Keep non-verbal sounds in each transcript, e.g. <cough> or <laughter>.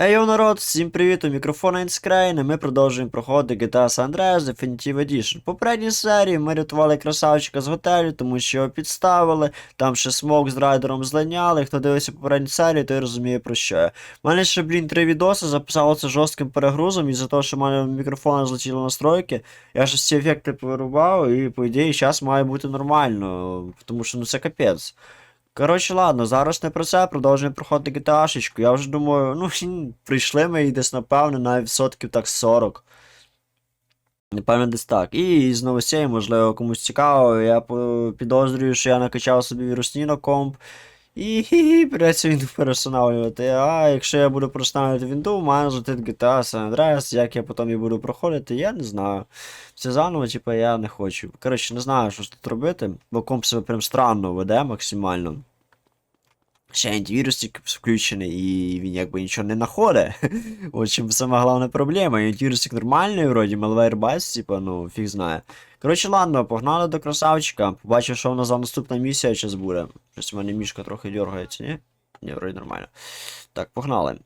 Ей, народ, всім привіт, у мікрофона Інскрейн, і ми продовжуємо проходити GTA San Andreas Definitive Edition. В попередній серії ми рятували красавчика з готелю, тому що його підставили, там ще смок з райдером злиняли, хто дивився попередню серію, той розуміє про що я. У мене ще, блін, три відоси, записало жорстким перегрузом, із-за того, що в мене мікрофона злетіло настройки, я ж ці ефекти повирубав, і по ідеї зараз має бути нормально, тому що ну це капець. Коротше, ладно, зараз не про це, продовжуємо проходити GTA-шечку. Я вже думаю, ну, <laughs> прийшли ми і десь, напевно, навіть відсотків так 40. Напевно, десь так. І з новостей, можливо, комусь цікаво, я підозрюю, що я накачав собі вірусні на комп. І хі-хі, придеться Вінду перестановлювати. А якщо я буду перестановлювати Вінду, маю злетити GTA San Andreas, як я потім її буду проходити, я не знаю. Це заново, типу, я не хочу. Коротше, не знаю, що тут робити, бо комп себе прям странно веде максимально. Ще антивірусик включений, і він якби нічого не знаходить. <laughs> От чим сама головна проблема. Антивірусик нормальний, вроді, malware бас, типа, ну, фіг знає. Коротше, ладно, погнали до красавчика. Побачив, що в нас за наступна місія зараз буде. Щось у мене мішка трохи дергається, ні? Ні, вроді нормально. Так, погнали.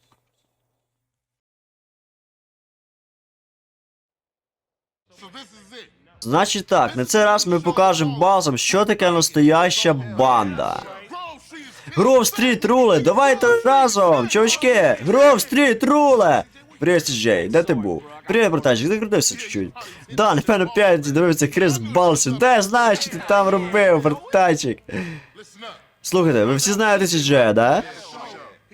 Значить так, на цей раз ми покажемо базам, що таке настояща банда. Гров стріт руле, давайте разом, чувачки! Гров стріт руле! Привіт, Джей, де ти був? Привіт, братанчик, ти крутився чуть-чуть. Да, напевно, п'ять дивився Крис Балсі. Де знаєш, що ти там робив, братанчик? Слухайте, ви всі знаєте Джея, да?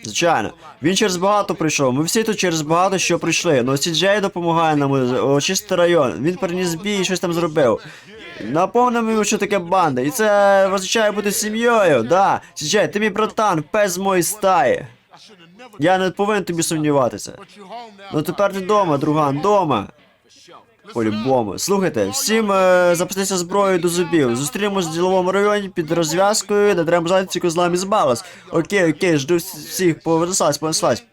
Звичайно, він через багато прийшов. Ми всі тут через багато що прийшли. Ну Сіджей допомагає нам е, очистити район. Він приніс бій і щось там зробив. Напомнимо йому, що таке банда. І це означає бути сім'єю. Да. Сіджей, ти мій братан, пес моєї стаї. Я не повинен тобі сумніватися. Ну тепер ти вдома, друган, вдома. По-любому. Слухайте, всім е, запастися зброєю до зубів. Зустрінемось в діловому районі під розв'язкою, де треба зайняти козлами з балас. Окей, окей, жду всіх, повеслась, понеслась.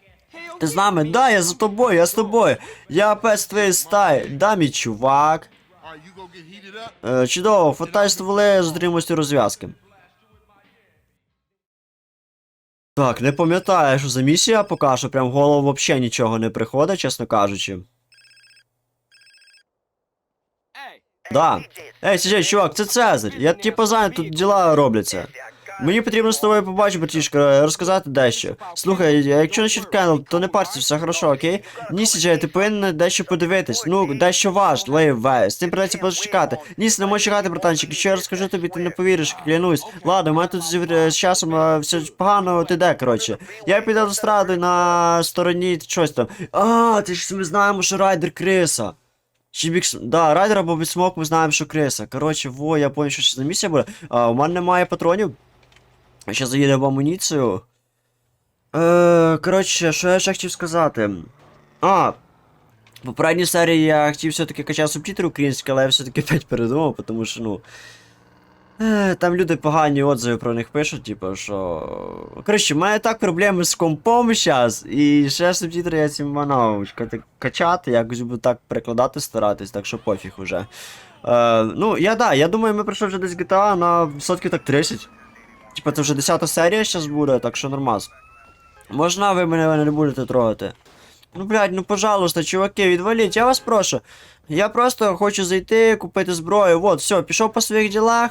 Ти з нами? Да, я за тобою, я з тобою. Я пес твоєї стаї. Да, мій чувак. Е, чудово, фатай стволи, з у розв'язки. Так, не пам'ятаю, що за місія поки що прям в голову взагалі нічого не приходить, чесно кажучи. Да. Ей, сіджай, чувак, це Цезарь. Я типу знаю, тут діла робляться. Мені потрібно з тобою побачити, братішка, розказати дещо. Слухай, якщо насчет Кеннел, то не парся, все хорошо, окей? Ні, сіджай, ти повинен дещо подивитись. Ну, дещо важливе. З цим придеться почекати. Ні, не можу чекати, братанчик. Якщо я розкажу тобі, ти не повіриш, клянусь. Ладно, у мене тут з, з часом е, все погано, ти де, коротше. Я піду до стради на стороні щось там. А, ти ж ми знаємо, що райдер Криса. Чи бік... Да, райдер або бісмок, ми знаємо, що криса. Коротше, во, я понял, що ще за місія буде. А, у мене немає патронів. Ще заїде в амуніцію. Е, коротше, що я ще хотів сказати. А. В попередній серії я хотів все-таки качати субтитри українські, але я все-таки <laughs> опять передумав, тому що, ну. Е, там люди погані отзиви про них пишуть, типу, що. Коротше, в мене так проблеми з компом зараз, і ще субтитри я цим манав качати, якось буду так перекладати, старатись, так що пофіг уже. Е, ну, я да, я думаю, ми пройшли вже десь GTA на відсотків так 30. Типа це вже 10 серія зараз буде, так що нормас. Можна ви мене не будете трогати? Ну, блядь, ну пожалуйста, чуваки, відваліть, я вас прошу. Я просто хочу зайти, купити зброю. Вот, все, пішов по своїх ділах.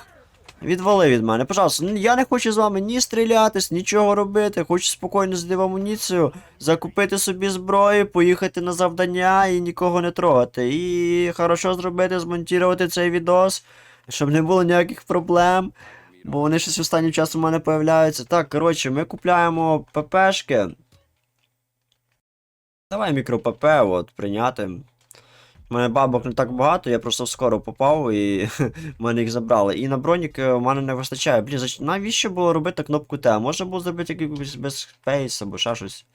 Відвали від мене, пожалуйста. Ну, Я не хочу з вами ні стрілятись, нічого робити. Хочу спокійно зайти в амуніцію, закупити собі зброю, поїхати на завдання і нікого не трогати. І хорошо зробити, змонтувати цей відос, щоб не було ніяких проблем. Бо вони щось останнім часом у мене появляються. Так, коротше, ми купляємо ППшки. Давай мікро-ПП, от, прийняти. У мене бабок не так багато, я просто скоро попав і <laughs> в мене їх забрали. І на бронік у мене не вистачає. Блін, зач... навіщо було робити кнопку Т? Можна було зробити якийсь без спейс або ще щось.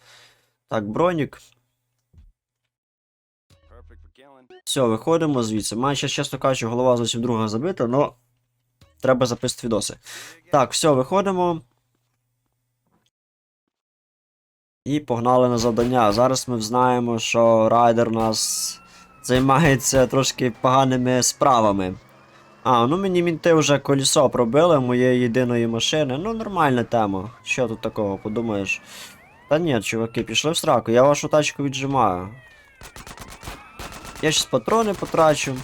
Так, бронік. Все, виходимо звідси. У мене ще, чесно кажучи, голова зовсім друга забита, но треба записати відоси. Так, все, виходимо. І погнали на завдання. Зараз ми знаємо, що райдер у нас займається трошки поганими справами. А, ну мені мінти вже колесо пробили моєї єдиної машини. Ну, нормальна тема. Що тут такого, подумаєш? Та ні, чуваки, пішли в сраку, я вашу тачку віджимаю. Я щас патрони потрачу.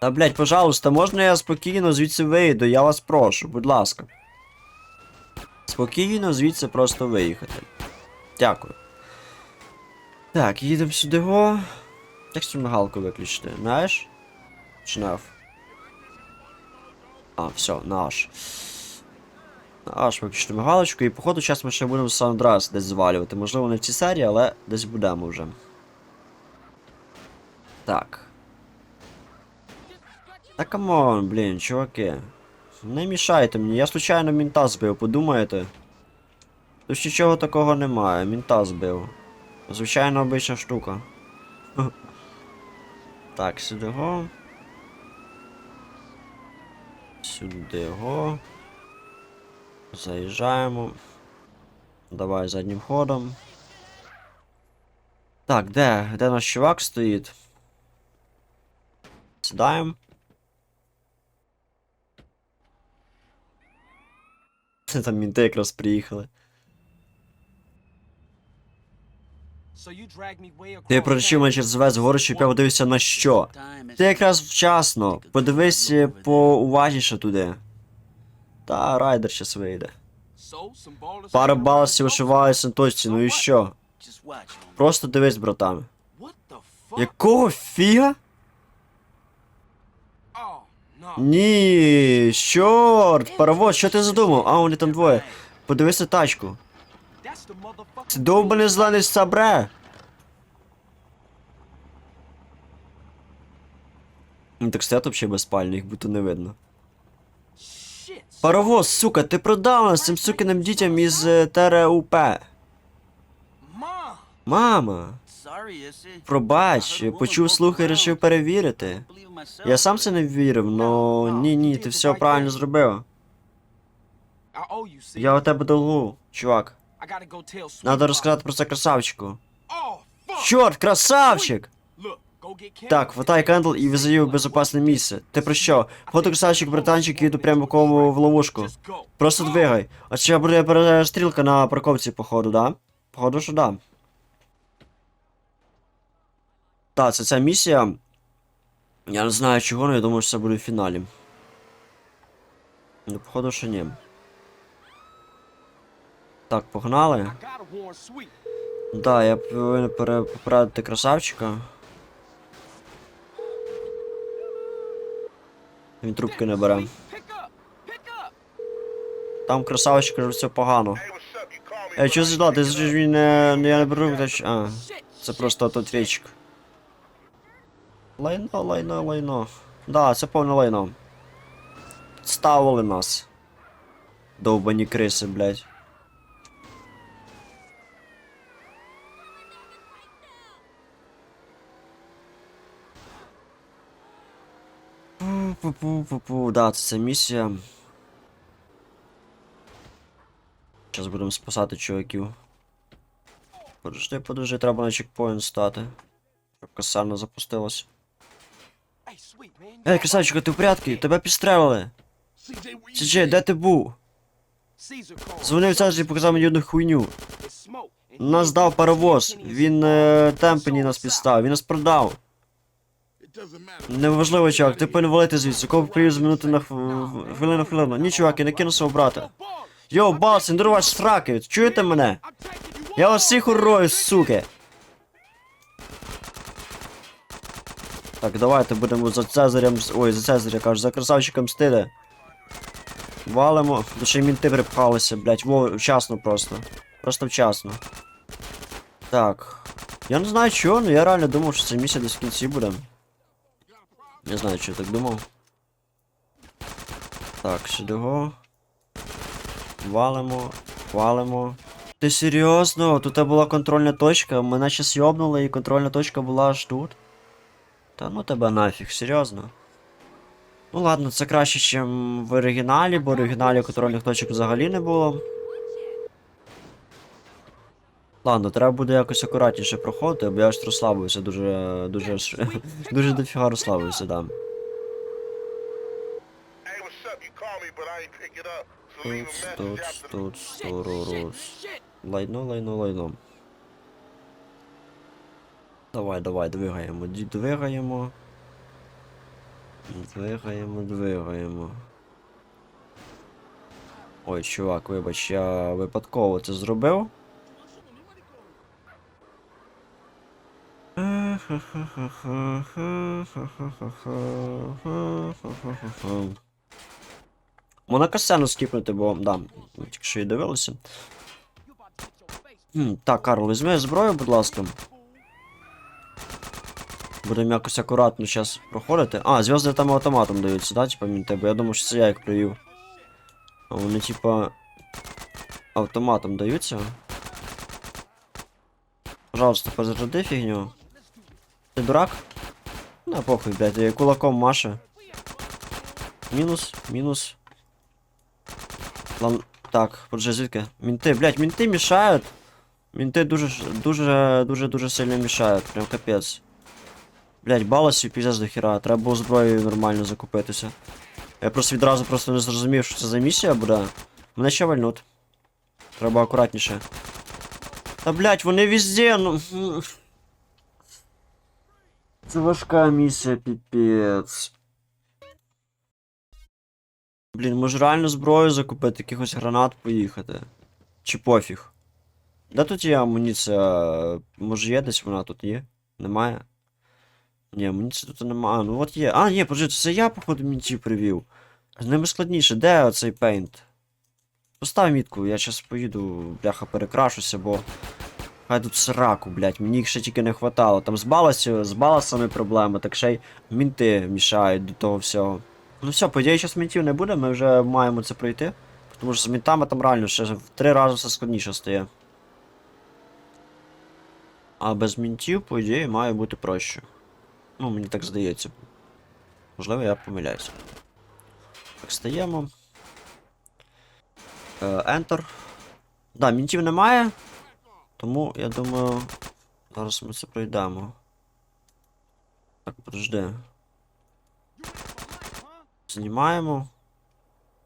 Та блять, пожалуйста, можна я спокійно звідси вийду, я вас прошу, будь ласка. Спокійно звідси просто виїхати. Дякую. Так, їдемо сюди го. Як цю мигалку виключити? Знаєш? Чи? А, все, наш. Наш виключити мигалочку, і походу зараз ми ще будемо Сандрас десь звалювати. Можливо, не в цій серії, але десь будемо вже. Так. Та камон, блін, чуваки. Не мішайте мені, я случайно мінта збив, подумаєте? Тут нічого такого немає, мінта збив. Звичайно обична штука. <laughs> Так, сюди го. Сюди го. Заїжджаємо. Давай заднім ходом. Так, де? Де наш чувак стоїть? Сідаємо. <laughs> Там мінти якраз приїхали. Ти пролетів мене через весь город, щоб я подивився на що. Ти якраз вчасно. Подивись е, поуважніше туди. Та райдер щас вийде. Пара баласів вишиваються на точці, ну і що? Просто дивись, братан. Якого фіга? Ні, чорт, паровоз, що ти задумав? А, вони там двоє. Подивись на тачку. Це довбаний зелений сабре. Ну так стоять вообще безпально, їх будто не видно. Паровоз, сука, ти продав нас цим сукиним дітям із е, ТРУП. Мама, пробач, почув слухи і рішив перевірити. Я сам це не вірив, но ні, ні, ти все правильно зробив. Я у тебе долгу, чувак. Надо розказати про це красавчику. Чорт, красавчик! Так, хватай кендл і вези її в безпечне місце. Ти про що? Фото красавчик, братанчик, їду прямо кому в ловушку. Просто двигай. А ще буде перестрілка на парковці, походу, да? Походу, що да. Так, це ця місія. Я не знаю чого, але я думаю, що це буде в фіналі. Ну, походу, що ні. Так, погнали. Да, я повинен попередити красавчика. Він трубки не бере. Там красавчик каже, все погано. Ей, що зіла, ти ж він не, я не беру, а, це просто тот річик. Лайно, лайно, лайно. Да, це повне лайно. Ставили нас. Довбані криси, блядь. Пу-пу-пу-пу, да, це місія. Зараз будемо спасати чуваків. Подожди, подожди, треба на чекпоінт стати. Щоб касарна запустилась. Ей, красавчик, ти в порядку? Тебе підстрелили. Сіджей, де ти був? Дзвонив Цезарь і показав мені одну хуйню. Нас дав паровоз. Він е, темпені нас підстав, він нас продав. Неважливо, чувак, ти повинен валити звідси, кого привів з минути на хвилину хвилину. Ні, чувак, я не кину свого брата. Йоу, бас, не дурваш сраки, чуєте мене? Я вас всіх урою, суки. Так, давайте будемо за Цезарем. Ой, за Цезаря кажу, за красавчиком мстити. Валимо, ще й мінти припхалися, блять, во, вчасно просто. Просто вчасно. Так. Я не знаю чого, але я реально думав, що ця місія десь в кінці буде. Не знаю, чи я так думав. Так, сюди го. Валимо, валимо. Ти серйозно? Тут була контрольна точка, мене щас йобнули і контрольна точка була аж тут. Та ну тебе нафіг, серйозно. Ну ладно, це краще, ніж в оригіналі, бо в оригіналі контрольних точок взагалі не було. Ладно, треба буде якось акуратніше проходити, бо я аж розслабився дуже. дуже <laughs> дуже дофіга розслабився, да. Hey, what's up? You call me, but Давай, давай, двигаємо, двигаємо. Двигаємо, двигаємо. Ой, чувак, вибач, я випадково це зробив. Можна касцену скіпнути, бо да, тільки що і дивилися. Так, Карл, візьми зброю, будь ласка. Будемо якось акуратно зараз проходити. А, зв'язки там автоматом даються, да, типа мінти, бо я думав, що це я їх привів. А вони, типа. Автоматом даються. Пожалуйста, позаряди фігню. Ти дурак? На похуй, блядь, я кулаком Маша. Мінус, мінус. Лан... Так, подожди, звідки? Мінти, блядь, мінти мішають. Мінти дуже, дуже, дуже, дуже сильно мішають, прям капець. Блядь, баласів піздець до хіра, треба було зброєю нормально закупитися. Я просто відразу просто не зрозумів, що це за місія буде. Мене ще вальнуть. Треба акуратніше. Та блядь, вони везде, ну. Це важка місія, піпець. Блін, може реально зброю закупити, якихось гранат поїхати. Чи пофіг? Де тут є амуніція? Може є десь вона тут є? Немає? Ні, амуніції тут немає. А, ну от є. А, ні, подожди, це я, походу, мінтів привів. З ними складніше, де оцей пейнт? Постав мітку, я щас поїду, бляха, перекрашуся, бо. Хай тут сраку, блядь, мені їх ще тільки не хватало. Там з баласів, з баласами проблеми, так ще й мінти мішають до того всього. Ну все, по ідеї, зараз мінтів не буде, ми вже маємо це пройти. Тому що з мінтами там реально ще в три рази все складніше стає. А без мінтів, по ідеї, має бути проще. Ну, мені так здається. Можливо, я помиляюся. Так, стаємо. Е, Enter. Да, мінтів немає. Тому, я думаю, зараз ми це пройдемо. Так, подожди. Знімаємо.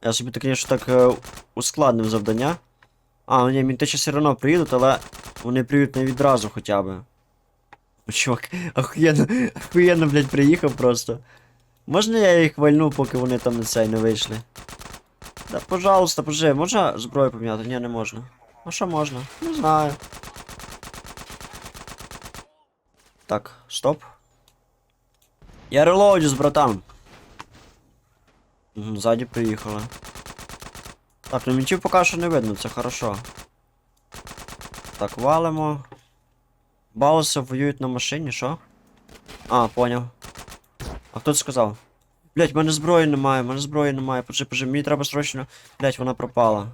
Я собі так, звісно, так е, ускладнив завдання. А, ну ні, мінти ще все одно приїдуть, але вони приїдуть не відразу хоча б. Чувак, охуєнно, охуєнно, блядь, приїхав просто. Можна я їх вальну, поки вони там на цей не вийшли? Да, пожалуйста, пожи, можна зброю поміняти? Ні, не можна. А що можна? Не знаю. Так, стоп. Я релоудюсь, братан. Ззаді приїхали. Так, ну мічів поки що не видно, це хорошо. Так, валимо. Балоси воюють на машині, що? А, поняв. А хто це сказав? Блять, в мене зброї немає, в мене зброї немає. Почи, почи, мені треба срочно. Блять, вона пропала.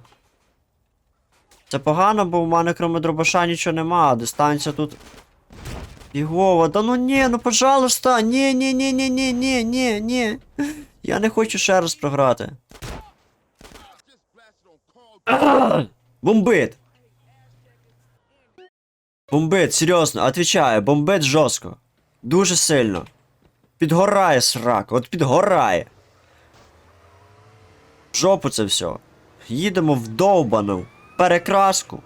Це погано, бо в мене крім дробаша нічого нема, дистанція тут. Ігова, да ну ні, ну пожалуйста, ні, ні, ні, ні, ні, ні, ні, ні. Я не хочу ще раз програти. Бомбит! Бомбит, серйозно, отвечаю, бомбит жорстко. Дуже сильно. Підгорає срак, от підгорає. В Жопу це все. Їдемо в довбану перекраску.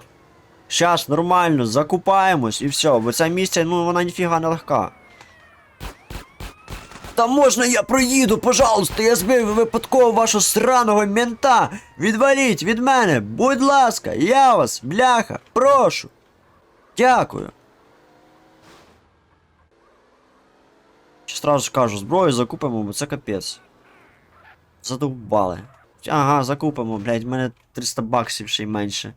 Щас нормально, закупаємось і все, бо ця місія, ну вона ніфіга не легка. Та можна я проїду, пожалуйста, я збив випадково вашого сраного мента. Відваліть від мене, будь ласка, я вас, бляха, прошу. Дякую. Ще сразу ж кажу, зброю закупимо, бо це капець. Задовбали. Ага, закупимо, блядь, в мене 300 баксів ще й менше.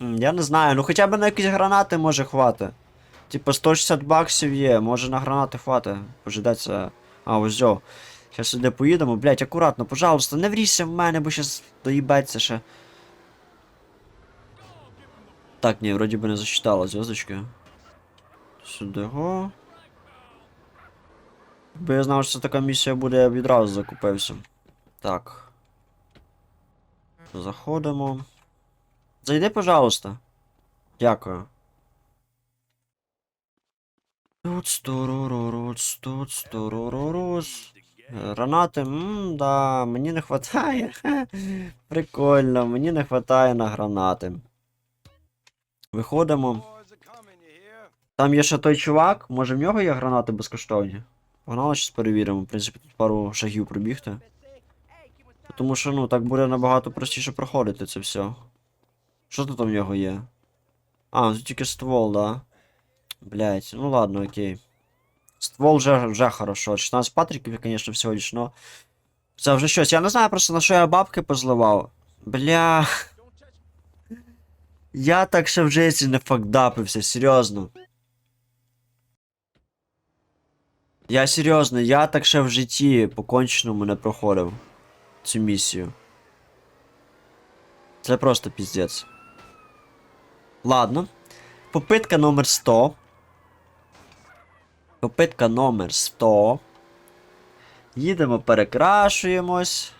Я не знаю, ну хоча б на якісь гранати може хвати. Типа 160 баксів є, може на гранати хвати. Пожидаться. А, ось. Щас сюди поїдемо, блядь, акуратно, пожалуйста, не врійся в мене, бо щас доїбеться ще. Так, ні, вроді би не засчитала зв'язочки. Сюди. Бо я знав, що така місія буде, я б відразу закупився. Так. Заходимо. Зайди, пожалуйста. Дякую. Тут стороророс, тут стороророс. Гранати, мм, да, мені не хватає. <laughs> Прикольно, мені не хватає на гранати. Виходимо. Там є ще той чувак, може в нього є гранати безкоштовні? Погнали щось перевіримо, в принципі, тут пару шагів пробігти. Тому що, ну, так буде набагато простіше проходити це все. Що тут у нього є? А, тут тільки ствол, да. Блять, ну ладно, окей. Ствол вже, вже хорошо. 16 патриків, звісно, всього лиш, но... Це вже щось. Я не знаю просто на що я бабки позливав. Бля. Я так ще в житті не факдапився, серйозно. Я серйозно, я так ще в житті по конченому не проходив цю місію. Це просто піздець. Ладно. Попитка номер 100. Попитка номер 100. Їдемо, перекрашуємось.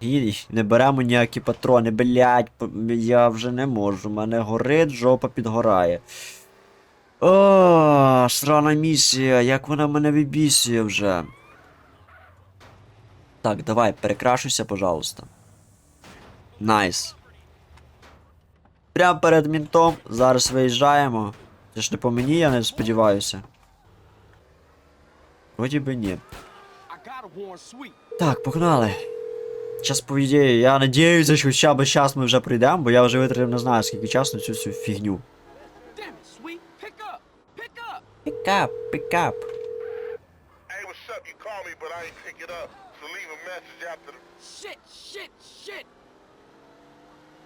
І не беремо ніякі патрони, блять, я вже не можу. Мене горить, жопа підгорає. О, срана місія, як вона мене вибісює вже. Так, давай, перекрашуйся, пожалуйста. Найс. Прямо перед мінтом. Зараз виїжджаємо. Це ж не по мені, я не сподіваюся. Вроді би ні. Так, погнали. Зараз, по ідеї, я надіюся, що хоча б час ми вже прийдемо, бо я вже витратив не знаю скільки часу на цю всю фігню. Пікап, пікап.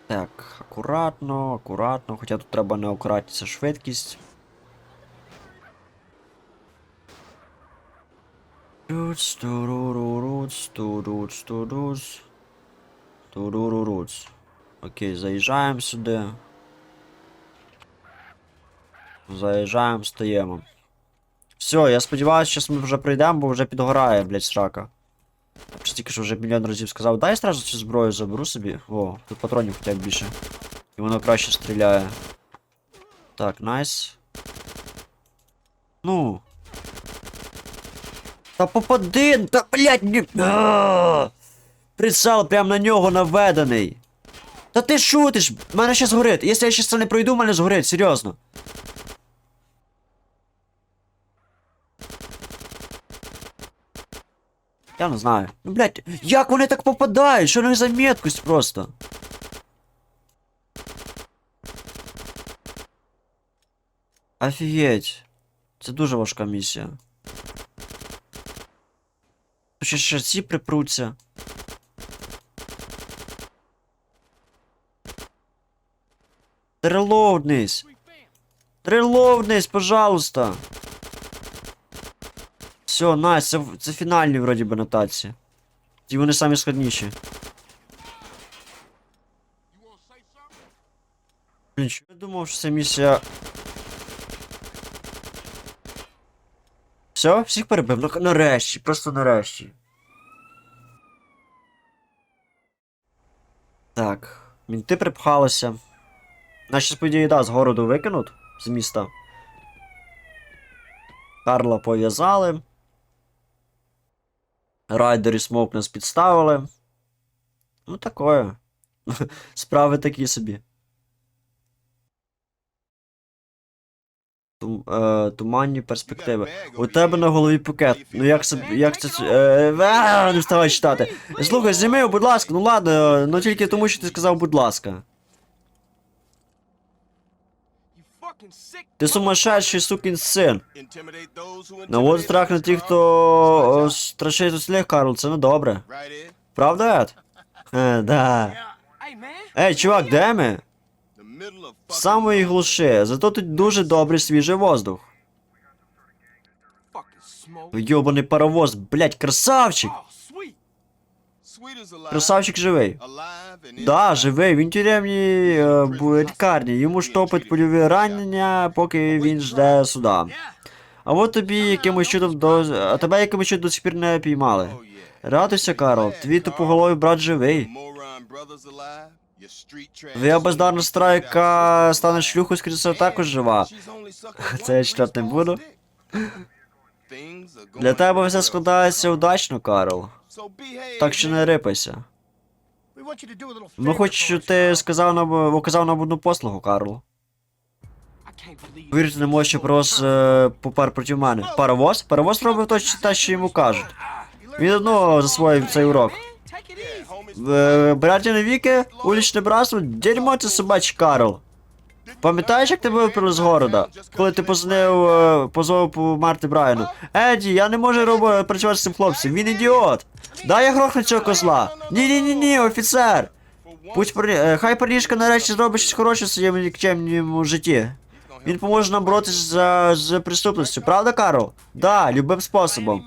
Так, акуратно, акуратно, хоча тут треба не акуратніше швидкість. Руц, туруруруц, туруц, туруц. Туруруруц. Окей, заїжджаємо сюди. Заїжджаємо, стаємо. Все, я сподіваюся, що ми вже прийдемо, бо вже підгорає, блядь, срака. Чи тільки що вже мільйон разів сказав, дай сразу цю зброю заберу собі. О, тут патронів хоча б більше. І воно краще стріляє. Так, найс. Ну. Та попади! Та блять, ні. Прицел прям на нього наведений. Та ти шутиш! Мене ще згорить. Якщо я ще це не пройду, мене згорить, серйозно. Я не знаю. Ну, блядь, як вони так попадають? Що не за меткость просто? Офігеть. Це дуже важка місія. Ще ці припруться. Релоуднись! Релоуднись, пожалуйста! Все, найс, це, це фінальні вроді би нотації. І вони самі складніші. Блін, що я думав, що це місія. Все, всіх перебив? Ну, нарешті, просто нарешті. Так, мінти припхалися. Наші по ідеї, да, з городу викинуть з міста. Карла пов'язали. Райдери смок нас підставили. Ну, такое. <laughs> Справи такі собі. Тум, е, туманні перспективи. У тебе на голові пакет. Ну як це. Як це. Е, а, не вставай читати. Слухай, зніми, будь ласка, ну ладно, ну тільки тому, що ти сказав, будь ласка. Ти сумасшедший сукін син. Навод страх на тих, хто страшить усліх, Карл, це не добре. Правда, Ед? Е, да. Ей, чувак, де ми? В самої глуші, зато тут дуже добрий свіжий воздух. Йобаний паровоз, блять, красавчик! Красавчик живий. Да, живий, він в тюремній е, лікарні. Йому штопить польові ранення, поки він жде суда. А от тобі якимось чудом до. А тебе якимось чудом до сих пір не піймали. Радуйся, Карл, твій тупоголовий брат живий. Твоя бездарна стара, яка стане шлюхою, всього, також жива. Це я читати не буду. Для тебе все складається удачно, Карл. Так що не рипайся. Ми хочемо, щоб ти сказав нам, оказав нам одну послугу, Карл. Повірте, не може, що паровоз е, попер проти мене. Паровоз? Паровоз робив точно те, що йому кажуть. Він одного засвоїв цей урок. Е, Братя віки, улічне братство, дерьмо це собачий Карл. Пам'ятаєш, як тебе випили з города? Коли ти позвонив, е, позвонив померти Брайану? Еді, я не можу робо- працювати з цим хлопцем, він ідіот. Дай я грохну цього козла. Ні, ні, офіцер. Пусть парні... е, хай парнішка нарешті зробить щось хороше в своєму нікчемному житті. Він поможе нам боротися за, з преступністю, правда, Карл? Да, любим способом.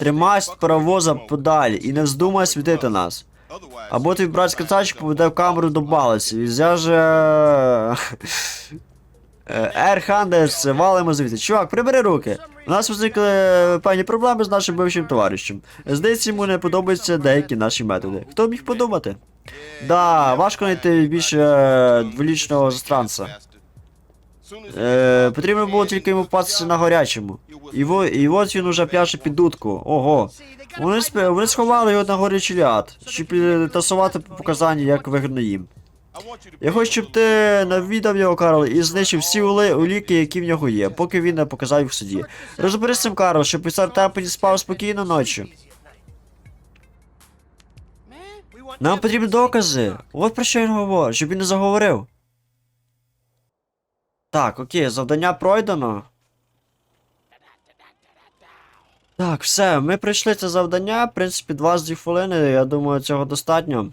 Тримайся паровоза подалі і не вздумай світити нас. Або твій братський тачок поведе в камеру до балиці і зв'яже. Ер Хандес, валимо звідти. Чувак, прибери руки. У нас виникли певні проблеми з нашим бившим товаришем. Здається, йому не подобаються деякі наші методи. Хто міг подумати? Да, важко знайти більше дволічного застранця. Е, потрібно було тільки йому впастися на гарячому. І, во, і от він уже п'яше під дудку. Ого. Вони, сп- вони сховали його на горячий ляд, щоб тасувати показання, як вигідно їм. Я хочу, щоб ти навідав його, Карл, і знищив всі уліки, які в нього є, поки він не показав їх в суді. Розберись з цим, Карл, щоб писар Темпені спав спокійно ночі. Нам потрібні докази. От про що він говорить, щоб він не заговорив. Так, окей, завдання пройдено. Так, все, ми пройшли це завдання. В принципі, 22 хвилини, я думаю, цього достатньо.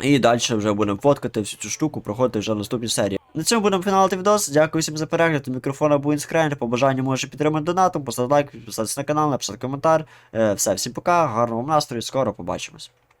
І далі вже будемо фоткати всю цю штуку, проходити вже в наступній серії. На цьому будемо фіналити відос. Дякую всім за перегляд. Мікрофона був інскрайн. По бажанню можете підтримати донатом, поставити лайк, підписатися на канал, написати коментар. Е, все, всім пока, гарного вам настрою, скоро побачимось.